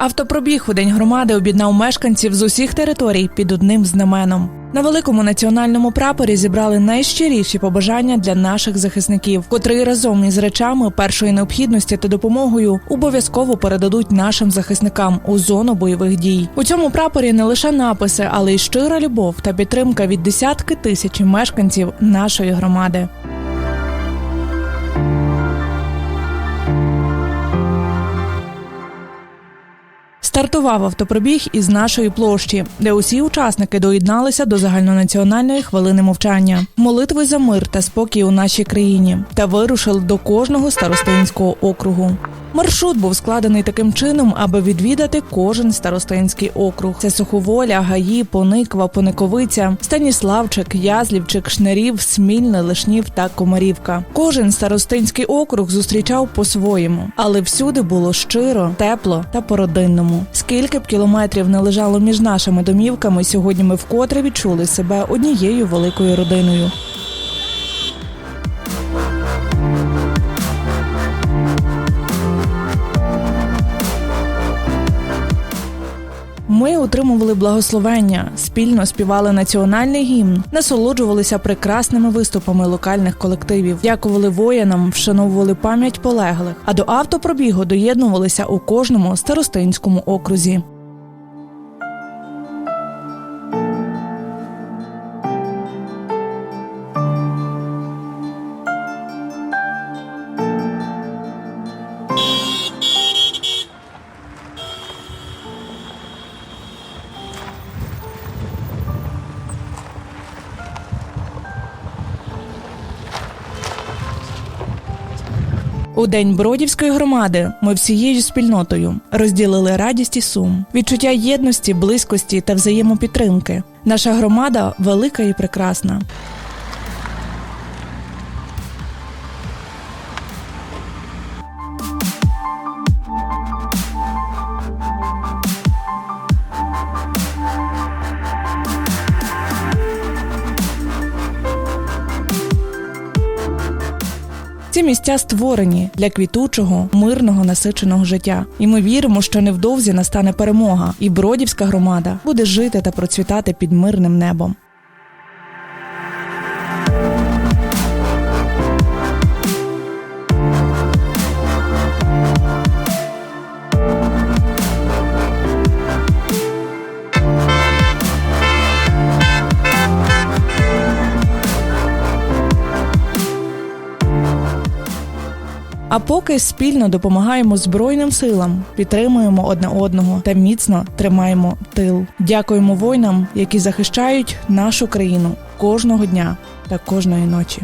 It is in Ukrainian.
Автопробіг у день громади об'єднав мешканців з усіх територій під одним знаменом. На великому національному прапорі зібрали найщиріші побажання для наших захисників, котрі разом із речами першої необхідності та допомогою обов'язково передадуть нашим захисникам у зону бойових дій. У цьому прапорі не лише написи, але й щира любов та підтримка від десятки тисяч мешканців нашої громади. Стартував автопробіг із нашої площі, де усі учасники доєдналися до загальнонаціональної хвилини мовчання, молитви за мир та спокій у нашій країні та вирушили до кожного старостинського округу. Маршрут був складений таким чином, аби відвідати кожен старостинський округ. Це Суховоля, Гаї, Пониква, Пониковиця, Станіславчик, Язлівчик, Шнерів, Смільне, Лишнів та Комарівка. Кожен старостинський округ зустрічав по-своєму, але всюди було щиро, тепло та по-родинному. Скільки б кілометрів не лежало між нашими домівками, сьогодні ми вкотре відчули себе однією великою родиною. Ми отримували благословення, спільно співали національний гімн, насолоджувалися прекрасними виступами локальних колективів, дякували воїнам, вшановували пам'ять полеглих. А до автопробігу доєднувалися у кожному старостинському окрузі. У день Бродівської громади ми всією спільнотою розділили радість і сум, відчуття єдності, близькості та взаємопідтримки. Наша громада велика і прекрасна. Ці місця створені для квітучого, мирного, насиченого життя. І ми віримо, що невдовзі настане перемога, і Бродівська громада буде жити та процвітати під мирним небом. А поки спільно допомагаємо Збройним силам, підтримуємо одне одного та міцно тримаємо тил. Дякуємо воїнам, які захищають нашу країну кожного дня та кожної ночі.